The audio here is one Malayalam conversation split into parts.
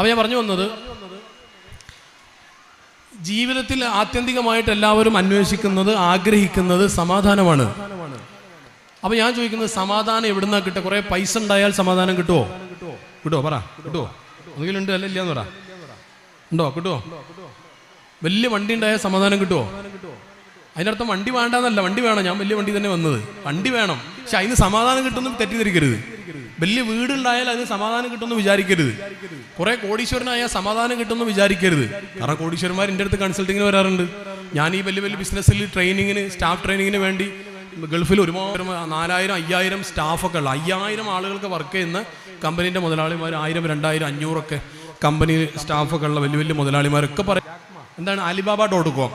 അപ്പോൾ ഞാൻ പറഞ്ഞു വന്നത് ജീവിതത്തിൽ ആത്യന്തികമായിട്ട് എല്ലാവരും അന്വേഷിക്കുന്നത് ആഗ്രഹിക്കുന്നത് സമാധാനമാണ്. അപ്പൊ ഞാൻ ചോദിക്കുന്നത് സമാധാനം എവിടുന്നാ കിട്ടുക? കുറേ പൈസ ഉണ്ടായാൽ സമാധാനം കിട്ടുമോ കിട്ടുമോ പറ കിട്ടുമോ ഒന്നുകിലും ഉണ്ട് അല്ല ഇല്ലാന്ന് പറ. ഉണ്ടോ? കിട്ടുമോ വലിയ വണ്ടി ഉണ്ടായാൽ സമാധാനം കിട്ടുമോ അതിനർത്ഥം വണ്ടി വേണ്ടെന്നല്ല വണ്ടി വേണം. ഞാൻ വലിയ വണ്ടി തന്നെ വന്നത്. വണ്ടി വേണം. പക്ഷെ അതിന് സമാധാനം കിട്ടുമെന്ന് തെറ്റിദ്ധരിക്കരുത്. വലിയ വീടുണ്ടായാൽ അതിന് സമാധാനം കിട്ടുമെന്ന് വിചാരിക്കരുത്. കുറെ കോടീശ്വരനായാൽ സമാധാനം കിട്ടുമെന്ന് വിചാരിക്കരുത്. കാരണം കോടീശ്വരന്മാർ എന്റെ അടുത്ത് കൺസൾട്ടിങ്ങിന് വരാറുണ്ട്. ഞാൻ ഈ വലിയ വലിയ ബിസിനസ്സിൽ ട്രെയിനിങ്ങിന് സ്റ്റാഫ് ട്രെയിനിങ്ങിന് വേണ്ടി ഗൾഫിൽ ഒരുപാട് നാലായിരം അയ്യായിരം സ്റ്റാഫൊക്കെ ഉള്ള അയ്യായിരം ആളുകൾക്ക് വർക്ക് ചെയ്യുന്ന കമ്പനീന്റെ മുതലാളിമാർ ആയിരം രണ്ടായിരം അഞ്ഞൂറൊക്കെ കമ്പനി സ്റ്റാഫൊക്കെ ഉള്ള വലിയ വലിയ മുതലാളിമാരൊക്കെ പറയും. എന്താണ്? അലിബാബ ഡോട്ട് കോം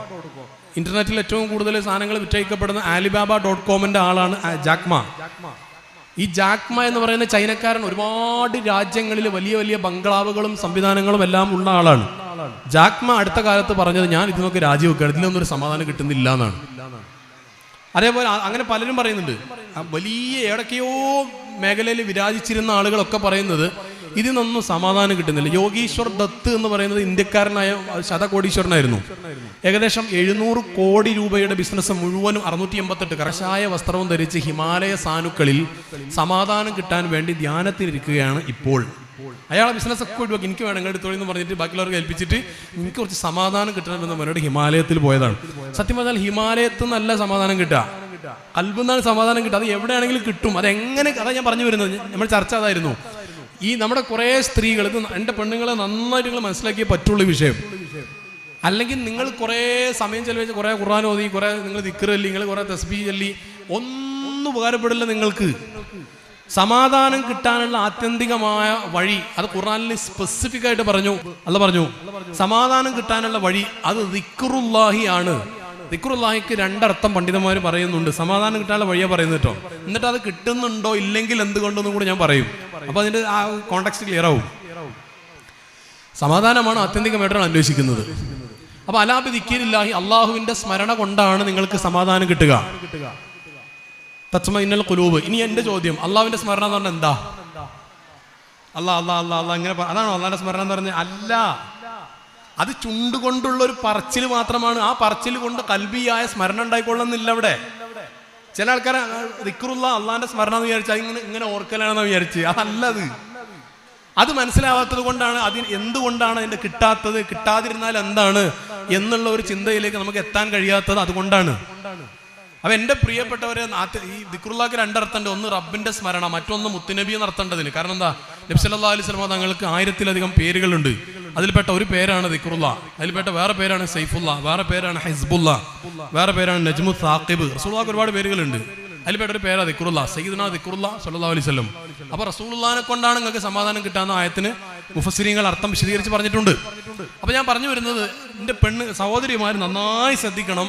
ഇന്റർനെറ്റിൽ ഏറ്റവും കൂടുതൽ സാധനങ്ങൾ വിറ്റഴിക്കപ്പെടുന്ന ആലിബാബ ഡോട്ട് കോമിന്റെ ആളാണ് ജാക്മ. ഈ ജാക്മ എന്ന് പറയുന്ന ചൈനക്കാരൻ ഒരുപാട് രാജ്യങ്ങളിൽ വലിയ വലിയ ബംഗ്ലാവുകളും സംവിധാനങ്ങളും എല്ലാം ഉള്ള ആളാണ്. ജാക്മ അടുത്ത കാലത്ത് പറഞ്ഞത് ഞാൻ ഇതിനൊക്കെ രാജിവെക്കുകയാണ്. ഇതിനൊന്നും ഒരു സമാധാനം കിട്ടുന്നില്ല എന്നാണ്. അതേപോലെ അങ്ങനെ പലരും പറയുന്നുണ്ട്. വലിയ എവിടൊക്കെയോ മേഖലയിൽ വിരാജിച്ചിരുന്ന ആളുകളൊക്കെ പറയുന്നത് ഇതിനൊന്നും സമാധാനം കിട്ടുന്നില്ല. യോഗീശ്വർ ദത്ത് എന്ന് പറയുന്നത് ഇന്ത്യക്കാരനായ ശതകോടീശ്വരനായിരുന്നു. ഏകദേശം എഴുന്നൂറ് കോടി രൂപയുടെ ബിസിനസ് മുഴുവനും അറുന്നൂറ്റി എൺപത്തെട്ട് കർശായ വസ്ത്രവും ധരിച്ച് ഹിമാലയ സാനുക്കളിൽ സമാധാനം കിട്ടാൻ വേണ്ടി ധ്യാനത്തിലിരിക്കുകയാണ് ഇപ്പോൾ. അയാളെ ബിസിനസ് ഒക്കെ ഒഴിവാക്കി. എനിക്ക് വേണം എടുത്തോളി എന്ന് പറഞ്ഞിട്ട് ബാക്കിയുള്ളവർക്ക് ഏൽപ്പിച്ചിട്ട് എനിക്ക് കുറച്ച് സമാധാനം കിട്ടണമെന്ന് പറഞ്ഞിട്ട് ഹിമാലയത്തിൽ പോയതാണ്. സത്യം പറഞ്ഞാൽ ഹിമാലയത്തിൽ നല്ല സമാധാനം കിട്ടുക. അത്ഭുതമാണ് സമാധാനം കിട്ടുക. അത് എവിടെയാണെങ്കിലും കിട്ടും. അത് എങ്ങനെ അതാ ഞാൻ പറഞ്ഞു വരുന്നത്. നമ്മൾ ചർച്ച അതായിരുന്നു. ഈ നമ്മുടെ കുറേ സ്ത്രീകൾ ഇത് എന്റെ പെണ്ണുങ്ങളെ നന്നായിട്ട് നിങ്ങൾ മനസ്സിലാക്കിയേ പറ്റുള്ളൂ വിഷയം. അല്ലെങ്കിൽ നിങ്ങൾ കുറേ സമയം ചെലവഴിച്ച് കുറേ ഖുർആൻ ഓതി കുറേ നിങ്ങൾ ദിക്കറല്ലി നിങ്ങൾ കുറേ തസ്ബി ചൊല്ലി ഒന്നും ഉപകാരപ്പെടില്ല നിങ്ങൾക്ക്. സമാധാനം കിട്ടാനുള്ള ആത്യന്തികമായ വഴി അത് ഖുർആനിൽ സ്പെസിഫിക് ആയിട്ട് പറഞ്ഞു. അല്ല പറഞ്ഞു സമാധാനം കിട്ടാനുള്ള വഴി അത് ദിക്റുല്ലാഹി ആണ്. ദിക്റുല്ലാഹിക്ക് രണ്ടർത്ഥം പണ്ഡിതന്മാർ പറയുന്നുണ്ട്. സമാധാനം കിട്ടാനുള്ള വഴിയാ പറയുന്നത് കേട്ടോ എന്നിട്ട് അത് കിട്ടുന്നുണ്ടോ ഇല്ലെങ്കിൽ എന്തുകൊണ്ടെന്നും കൂടെ ഞാൻ പറയും. അപ്പൊ അതിന്റെ ആ കോണ്ടാക്സ്റ്റ് ക്ലിയർ ആവും. സമാധാനമാണ് ആത്യന്തികമായിട്ടാണ് അന്വേഷിക്കുന്നത്. അപ്പൊ അലാബി ദിക്കീരില്ലാഹി അള്ളാഹുവിന്റെ സ്മരണ കൊണ്ടാണ് നിങ്ങൾക്ക് സമാധാനം കിട്ടുക. തച്ചമ ഇന്നൽ കുലൂബ് ഇനി എന്റെ ചോദ്യം. അള്ളാഹുവിന്റെ സ്മരണ എന്ന് പറഞ്ഞാൽ എന്താ? അല്ലാ അല്ലാ അല്ലാ അല്ലാ ഇങ്ങനെ അതാണോ അള്ളാഹിന്റെ സ്മരണ എന്ന് പറഞ്ഞാൽ? അല്ല. അത് ചുണ്ടുകൊണ്ടുള്ള ഒരു പറച്ചിൽ മാത്രമാണ്. ആ പറച്ചിൽ കൊണ്ട് കൽബിയായ സ്മരണ ഉണ്ടായിക്കൊള്ളുന്നില്ല അവിടെ. ചില ആൾക്കാരെ ദിക്റുള്ള അള്ളാന്റെ സ്മരണ എന്ന് വിചാരിച്ചാൽ ഇങ്ങനെ ഇങ്ങനെ ഓർക്കലാണെന്ന് വിചാരിച്ച്. അതല്ല അത് മനസ്സിലാവാത്തത് കൊണ്ടാണ് അതിന് എന്തുകൊണ്ടാണ് അതിന്റെ കിട്ടാത്തത് കിട്ടാതിരുന്നാൽ എന്താണ് എന്നുള്ള ഒരു ചിന്തയിലേക്ക് നമുക്ക് എത്താൻ കഴിയാത്തത് അതുകൊണ്ടാണ്. അപ്പൊ എന്റെ പ്രിയപ്പെട്ടവരെ ഈ ദിക്റുള്ളാക്ക് രണ്ടർത്ഥമുണ്ട് ഒന്ന് റബ്ബിന്റെ സ്മരണ മറ്റൊന്ന് മുത്തുനബി എന്ന് അർത്ഥമുണ്ടതിന് കാരണം എന്താ? നബ്സല്ലാ അലൈഹി സ്വലമ തങ്ങൾക്ക് ആയിരത്തിലധികം പേരുകളുണ്ട്. അതിൽപ്പെട്ട ഒരു പേരാണ് ദിക്റുല്ല. അതിൽപ്പെട്ട വേറെ പേരാണ് സൈഫുല്ല. വേറെ പേരാണ് ഹിസ്ബുല്ല. വേറെ പേരാണ് നജ്മു സാക്കിബ് റസൂള്ളാക്ക് ഒരുപാട് പേരുകളുണ്ട്. അതിൽപ്പെട്ട ഒരു പേരാ ദിക്റുല്ല. സയ്യിദ്ന ദിക്റുല്ല സല്ലല്ലാഹു അലൈഹി സ്വലം അപ്പൊ റസൂള്ളാനെ കൊണ്ടാണ് നിങ്ങൾക്ക് സമാധാനം കിട്ടാവുന്ന ആയത്തിന് മുഫസ്സിരിങ്ങൾ അർത്ഥം വിശദീകരിച്ച് പറഞ്ഞിട്ടുണ്ട്. അപ്പൊ ഞാൻ പറഞ്ഞു വരുന്നത് എന്റെ പെണ്ണ് സഹോദരിമാർ നന്നായി ശ്രദ്ധിക്കണം.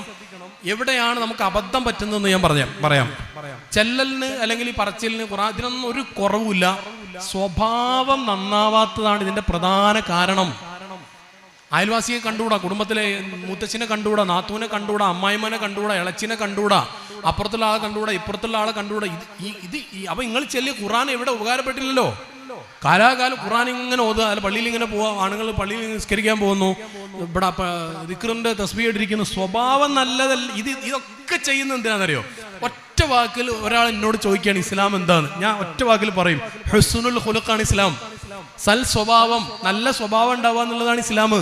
എവിടെയാണ് നമുക്ക് അബദ്ധം പറ്റുന്നതെന്ന് ഞാൻ പറയാം പറയാം. ചെല്ലലിന് അല്ലെങ്കിൽ ഈ പറച്ചിലിന് ഖുറാൻ ഇതിനൊന്നും ഒരു കുറവുമില്ല. സ്വഭാവം നന്നാവാത്തതാണ് ഇതിന്റെ പ്രധാന കാരണം. അയൽവാസിയെ കണ്ടുകൂടാ കുടുംബത്തിലെ മുത്തച്ഛനെ കണ്ടുകൂടാ നാത്തൂനെ കണ്ടുകൂടാ അമ്മായിമ്മനെ കണ്ടുകൂടാ ഇളച്ചിനെ കണ്ടുകൂടാ അപ്പുറത്തുള്ള ആളെ കണ്ടുകൂടാ ഇപ്പുറത്തുള്ള ആളെ കണ്ടുകൂടാ. ഇത് ഈ ഇത് ഈ അപ്പൊ നിങ്ങൾ ചെല്ലിയ ഖുറാൻ എവിടെ ഉപകാരപ്പെട്ടില്ലല്ലോ? കാലാകാലം ഖുറാൻ ഇങ്ങനെ ഓതുക അല്ല പള്ളിയിൽ ഇങ്ങനെ പോവാ ആണുങ്ങൾ പള്ളിയിൽ നിസ്കരിക്കാൻ പോകുന്നു. ഇവിടെ ദിക്റിന്റെ തസ്ബീ ഇട്ടിരിക്കുന്നു. സ്വഭാവം നല്ലതല്ല ഇത് ഇതൊക്കെ ചെയ്യുന്ന എന്തിനാണെന്നറിയോ ഒറ്റ വാക്കിൽ ഒരാൾ എന്നോട് ചോദിക്കുകയാണ് ഇസ്ലാം എന്താണ്? ഞാൻ ഒറ്റ വാക്കിൽ പറയും ഹുസുനുൽ ഹുലുക്കാണ് ഇസ്ലാം. സൽ സ്വഭാവം നല്ല സ്വഭാവം ഉണ്ടാവുക എന്നുള്ളതാണ് ഇസ്ലാം.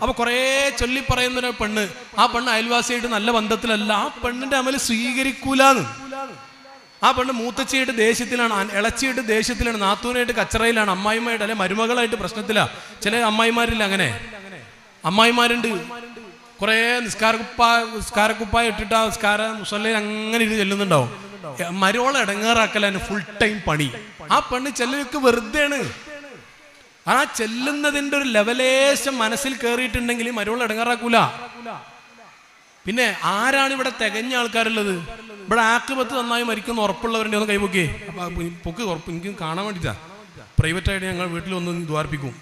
അപ്പൊ കുറേ ചൊല്ലി പറയുന്ന ഒരു പെണ്ണ് ആ പെണ്ണ് അയൽവാസിയായിട്ട് നല്ല ബന്ധത്തിലല്ല ആ പെണ്ണിന്റെ അമൽ സ്വീകരിക്കൂലാന്ന്. ആ പെണ്ണ് മൂത്തച്ചിയായിട്ട് ദേഷ്യത്തിലാണ് ഇളച്ചിയിട്ട് ദേഷ്യത്തിലാണ് നാത്തൂനായിട്ട് കച്ചറയിലാണ് അമ്മായിമായിട്ട് അല്ലെ മരുമകളായിട്ട് പ്രശ്നത്തിലാ. ചില അമ്മായിമാരില്ല അങ്ങനെ. അമ്മായിമാരുണ്ട്. കുറേ നിസ്കാരക്കുപ്പ നിസ്കാരക്കുപ്പായ ഇട്ടിട്ട് ആ നിസ്കാര മുസല്ലയിൽ അങ്ങനെ ഇത് ചെല്ലുന്നുണ്ടാവും. മരോളെ ഇടങ്ങാറാക്കലാണ് ഫുൾ ടൈം പണി. ആ പണി ചെല്ലൊക്കെ വെറുതെയാണ്. ആ ചെല്ലുന്നതിന്റെ ഒരു ലെവലേശം മനസ്സിൽ കയറിയിട്ടുണ്ടെങ്കിൽ മരോളെ ഇടങ്ങാറാക്കൂല. പിന്നെ ആരാണ് ഇവിടെ തികഞ്ഞ ആൾക്കാരുള്ളത്? ഇവിടെ ആക്കുപത്ത് നന്നായി മരിക്കുന്ന ഉറപ്പുള്ളവരുടെ ഒന്ന് കൈപൊക്കേ. അപ്പൊ ഈ പൊക്ക് ഉറപ്പ് എനിക്ക് കാണാൻ വേണ്ടിട്ടാ പ്രൈവറ്റ് ആയിട്ട് ഞങ്ങൾ വീട്ടിൽ ഒന്ന് ദ്വാർപ്പിക്കും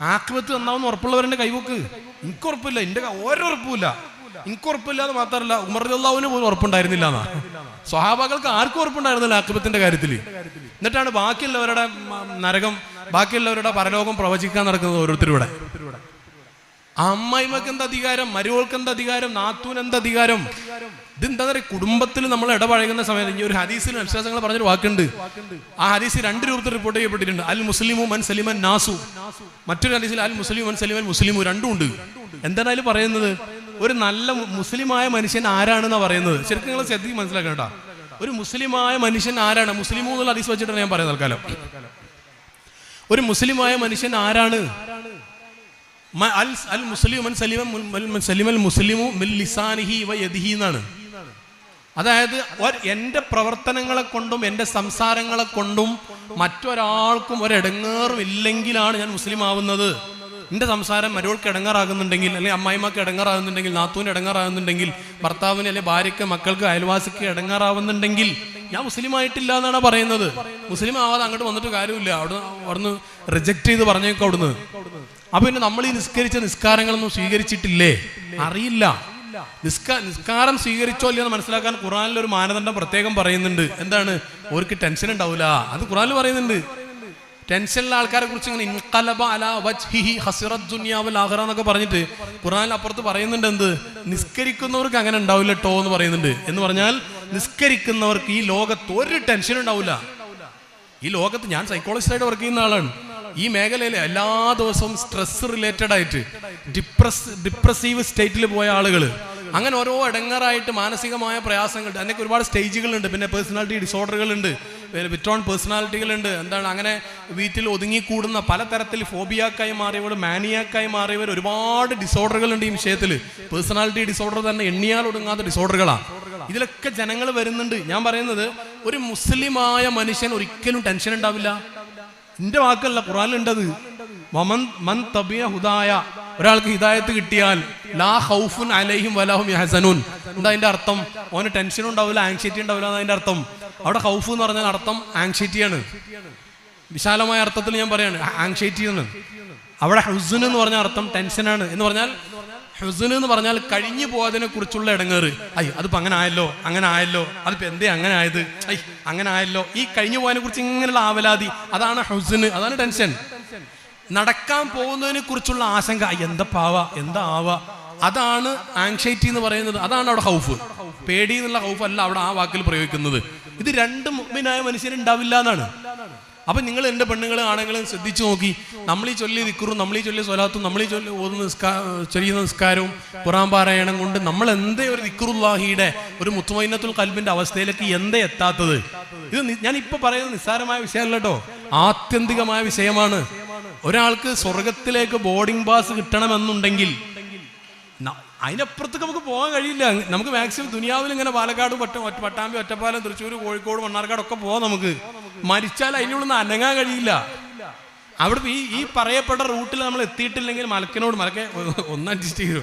ആക്കുപത്ത് നന്നാവുന്ന ഉറപ്പുള്ളവരുടെ കൈവക്ക്. എനിക്ക് ഉറപ്പില്ല. ഉറപ്പില്ല ഉറപ്പുമില്ല. എനിക്ക് ഉറപ്പില്ലാതെ മാത്രമല്ല ഉമർ അള്ളാഹുവിന് പോലും ഉറപ്പുണ്ടായിരുന്നില്ല എന്നാ. സ്വഹാബാക്കൾക്ക് ആർക്കും ഉറപ്പുണ്ടായിരുന്നില്ല ആക്രമത്തിന്റെ കാര്യത്തിൽ എന്നിട്ടാണ് ബാക്കിയുള്ളവരുടെ നരകം ബാക്കിയുള്ളവരുടെ പരലോകം പ്രവചിക്കാൻ നടക്കുന്നത് ഓരോരുത്തരുടെ അമ്മായിമക്ക് എന്താ അധികാരം? മരുവൾക്ക് എന്താ അധികാരം? നാത്തൂൻ എന്താ അധികാരം? ഇതെന്താ പറയുക? കുടുംബത്തിൽ നമ്മൾ ഇടപഴകുന്ന സമയത്ത് ഈ ഒരു ഹദീസിൽ വിശ്വാസങ്ങൾ പറഞ്ഞൊരു വാക്കുണ്ട്. ആ ഹദീസ് രണ്ട് രൂപത്തിൽ റിപ്പോർട്ട് ചെയ്യപ്പെട്ടിട്ടുണ്ട്. അൽ മുസ്ലിമു മൻ സലിമൻ നാസു. മറ്റൊരു ഹദീസിൽ അൽ മുസ്ലിം മൻ സലിമൻ മുസ്ലിമു രണ്ടും ഉണ്ട്. എന്താണ് പറയുന്നത്? ഒരു നല്ല മുസ്ലിമായ മനുഷ്യൻ ആരാണെന്നാണ് പറയുന്നത്? ശരിക്കും നിങ്ങൾ ശ്രദ്ധിച്ച് മനസ്സിലാക്കണം കേട്ടോ. ഒരു മുസ്ലിമായ മനുഷ്യൻ ആരാണ്? മുസ്ലിമു എന്നുള്ള ഹദീസ് വെച്ചിട്ടാണ് ഞാൻ പറയുന്നത് തൽക്കാലം. ഒരു മുസ്ലിമായ മനുഷ്യൻ ആരാണ്? അൽ ലിസാനിഹി വ യദിഹി എന്നാണ്. അതായത് എന്റെ പ്രവർത്തനങ്ങളെ കൊണ്ടും എന്റെ സംസാരങ്ങളെ കൊണ്ടും മറ്റൊരാൾക്കും ഒരിടങ്ങേറും ഇല്ലെങ്കിലാണ് ഞാൻ മുസ്ലിം ആവുന്നത് എന്റെ സംസാരം മരുവൾക്ക് ഇടങ്ങാറാകുന്നുണ്ടെങ്കിൽ അല്ലെങ്കിൽ അമ്മായിമ്മക്ക് ഇടങ്ങാറാകുന്നുണ്ടെങ്കിൽ നാത്തൂന് ഇടങ്ങാറാകുന്നുണ്ടെങ്കിൽ ഭർത്താവിന് അല്ലെങ്കിൽ ഭാര്യയ്ക്ക് മക്കൾക്ക് അയൽവാസിക്ക് ഇടങ്ങാറാവുന്നുണ്ടെങ്കിൽ ഞാൻ മുസ്ലിം ആയിട്ടില്ല എന്നാണ് പറയുന്നത്. മുസ്ലിം ആവാതെ അങ്ങോട്ട് വന്നിട്ട് കാര്യമില്ല. അവിടെ അവിടുന്ന് റിജക്ട് ചെയ്ത് പറഞ്ഞേക്കും അവിടുന്ന്. അപ്പൊ പിന്നെ നമ്മൾ ഈ നിസ്കരിച്ച നിസ്കാരങ്ങളൊന്നും സ്വീകരിച്ചിട്ടില്ലേ? അറിയില്ല. നിസ്കാ നിസ്കാരം സ്വീകരിച്ചോ ഇല്ലയോ എന്ന് മനസ്സിലാക്കാൻ ഖുറാനിൽ ഒരു മാനദണ്ഡം പ്രത്യേകം പറയുന്നുണ്ട്. എന്താണ്? ഓർക്ക് ടെൻഷൻ ഉണ്ടാവില്ല അത് ഖുറാനിൽ പറയുന്നുണ്ട്. ടെൻഷനിലെ ആൾക്കാരെ കുറിച്ച് ഇങ്ങനെ അല വജ്ഹിഹി ദുനിയാവൽ പറഞ്ഞിട്ട് ഖുറാനിൽ അപ്പുറത്ത് പറയുന്നുണ്ട് എന്ത്? നിസ്കരിക്കുന്നവർക്ക് അങ്ങനെ ഉണ്ടാവില്ല ട്ടോ എന്ന് പറയുന്നുണ്ട്. എന്ന് പറഞ്ഞാൽ നിസ്കരിക്കുന്നവർക്ക് ഈ ലോകത്ത് ഒരു ടെൻഷൻ ഉണ്ടാവില്ല. ഈ ലോകത്ത് ഞാൻ സൈക്കോളജിസ്റ്റായിട്ട് വർക്ക് ചെയ്യുന്ന ആളാണ്. ഈ മേഖലയിലെ എല്ലാ ദിവസവും സ്ട്രെസ് റിലേറ്റഡ് ആയിട്ട് ഡിപ്രസ് ഡിപ്രസീവ് സ്റ്റേറ്റിൽ പോയ ആളുകൾ അങ്ങനെ ഓരോ ഇടങ്ങറായിട്ട് മാനസികമായ പ്രയാസങ്ങൾ അതിനൊക്കെ ഒരുപാട് സ്റ്റേജുകളുണ്ട് പിന്നെ പേഴ്സണാലിറ്റി ഡിസോർഡറുകളുണ്ട് വിറ്റോൺ പേഴ്സണാലിറ്റികളുണ്ട് എന്താണ്? അങ്ങനെ വീട്ടിൽ ഒതുങ്ങിക്കൂടുന്ന പലതരത്തിൽ ഫോബിയാക്കായി മാറിയവർ മാനിയാക്കായി മാറിയവർ ഒരുപാട് ഡിസോർഡറുകളുണ്ട് ഈ വിഷയത്തിൽ പേഴ്സണാലിറ്റി ഡിസോർഡർ തന്നെ എണ്ണിയാൽ ഒടുങ്ങാത്ത ഡിസോർഡറുകളാണ് ഇതിലൊക്കെ ജനങ്ങൾ വരുന്നുണ്ട്. ഞാൻ പറയുന്നത് ഒരു മുസ്ലിമായ മനുഷ്യൻ ഒരിക്കലും ടെൻഷൻ ഉണ്ടാവില്ല. എന്റെ വാക്കല്ല ഖുറാനിലുണ്ടത്. വമൻ മൻ തബിയ ഹുദായ. ഒരാൾക്ക് ഹിദായത്ത് കിട്ടിയാൽ ലാ ഹൗഫുൻ അലൈഹിം വലാഹും യഹസനൂൻ. എന്താ അതിന്റെ അർത്ഥം? ഓന് ടെൻഷൻ ഉണ്ടാവില്ല ആങ്ഷൈറ്റി ഉണ്ടാവില്ല അതിന്റെ അർത്ഥം? അവിടെ ഹൗഫ് എന്ന് പറഞ്ഞാൽ അർത്ഥം ആങ്ഷൈറ്റിയാണ് വിശാലമായ അർത്ഥത്തിൽ ഞാൻ പറയാണ് ആങ്ഷൈറ്റി എന്ന് അവിടെ ഹുസുൻ എന്ന് പറഞ്ഞ അർത്ഥം ടെൻഷനാണ് എന്ന് പറഞ്ഞാൽ ഹുസൻ എന്ന് പറഞ്ഞാൽ കഴിഞ്ഞു പോയതിനെ കുറിച്ചുള്ള ഇടങ്ങേറ്. ഐ അതിപ്പോ അങ്ങനെ ആയല്ലോ അങ്ങനെ ആയല്ലോ അതിപ്പോ എന്തേ അങ്ങനെ ആയത്? ഐ അങ്ങനെ ആയല്ലോ. ഈ കഴിഞ്ഞു പോയതിനെ കുറിച്ച് ഇങ്ങനെയുള്ള ആവലാതി അതാണ് ഹുസന് അതാണ് ടെൻഷൻ. നടക്കാൻ പോകുന്നതിനെ കുറിച്ചുള്ള ആശങ്ക എന്താ എന്താ ആവ? അതാണ് ആങ്ഷൈറ്റി എന്ന് പറയുന്നത്. അതാണ് അവിടെ ഹൗഫ്. പേടി എന്നുള്ള ഹൗഫ് അല്ല അവിടെ ആ വാക്കിൽ പ്രയോഗിക്കുന്നത്. ഇത് രണ്ട് മുമ്പിനായ മനുഷ്യരുണ്ടാവില്ല എന്നാണ്. അപ്പൊ നിങ്ങൾ എന്റെ പെണ്ണുങ്ങളും ആണെങ്കിലും ശ്രദ്ധിച്ചു നോക്കി. നമ്മൾ ഈ ചൊല്ലി നിൽക്കുറും നമ്മൾ ഈ ചൊല്ലി സ്വലാത്തും നമ്മൾ ഈ ചൊല്ലി ഓതുന്ന നിസ്കാ ചെയ്യുന്ന നിസ്കാരവും ഖുറാൻ പാരായണം കൊണ്ട് നമ്മൾ എന്തേ ഒരു നിക്കുറുല്ലാഹിയുടെ ഒരു മുത്തുമൈനത്തുൽ കൽബിന്റെ അവസ്ഥയിലേക്ക് എന്തേ എത്താത്തത്? ഇത് ഞാൻ ഇപ്പൊ പറയുന്നത് നിസ്സാരമായ വിഷയമല്ല കേട്ടോ ആത്യന്തികമായ വിഷയമാണ്. ഒരാൾക്ക് സ്വർഗത്തിലേക്ക് ബോർഡിംഗ് പാസ് കിട്ടണമെന്നുണ്ടെങ്കിൽ അതിനപ്പുറത്തേക്ക് നമുക്ക് പോകാൻ കഴിയില്ല. നമുക്ക് മാക്സിമം ദുനിയാവിൽ ഇങ്ങനെ പാലക്കാട് പട്ട പട്ടാമ്പി ഒറ്റപ്പാലം തൃശ്ശൂർ കോഴിക്കോട് മണ്ണാർക്കാട് ഒക്കെ പോവാം നമുക്ക്. മരിച്ചാൽ അതിനുള്ളിൽ അനങ്ങാൻ കഴിയില്ല. അവിടെ ഈ ഈ പറയപ്പെട്ട റൂട്ടിൽ നമ്മൾ എത്തിയിട്ടില്ലെങ്കിൽ മലക്കിനോട് മലക്കെ ഒന്ന് അഡ്ജസ്റ്റ് ചെയ്തു.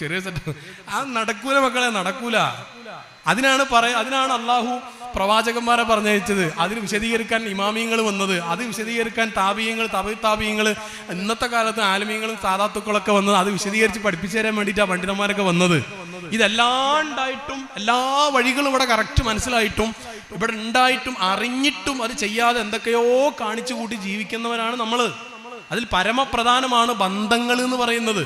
ചെറിയ സെറ്റ് ആ നടക്കൂല മക്കളെ നടക്കൂല. അതിനാണ് പറയ അതിനാണ് അള്ളാഹു പ്രവാചകന്മാരെ പറഞ്ഞയച്ചത്. അതിന് വിശദീകരിക്കാൻ ഇമാമിയങ്ങൾ വന്നത്. അത് വിശദീകരിക്കാൻ താപീയങ്ങൾ തപ താപീയങ്ങൾ ഇന്നത്തെ കാലത്ത് ആലമീയങ്ങളും സാധാത്തുക്കളൊക്കെ വന്നത് അത് വിശദീകരിച്ച് പഠിപ്പിച്ചു തരാൻ വേണ്ടിയിട്ടാണ് പണ്ഡിതന്മാരൊക്കെ വന്നത്. ഇതെല്ലാം ഉണ്ടായിട്ടും എല്ലാ വഴികളും ഇവിടെ കറക്റ്റ് മനസ്സിലായിട്ടും ഇവിടെ ഉണ്ടായിട്ടും അറിഞ്ഞിട്ടും അത് ചെയ്യാതെ എന്തൊക്കെയോ കാണിച്ചു കൂട്ടി ജീവിക്കുന്നവരാണ് നമ്മൾ അതിൽ പരമപ്രധാനമാണ് ബന്ധങ്ങൾ എന്ന് പറയുന്നത്.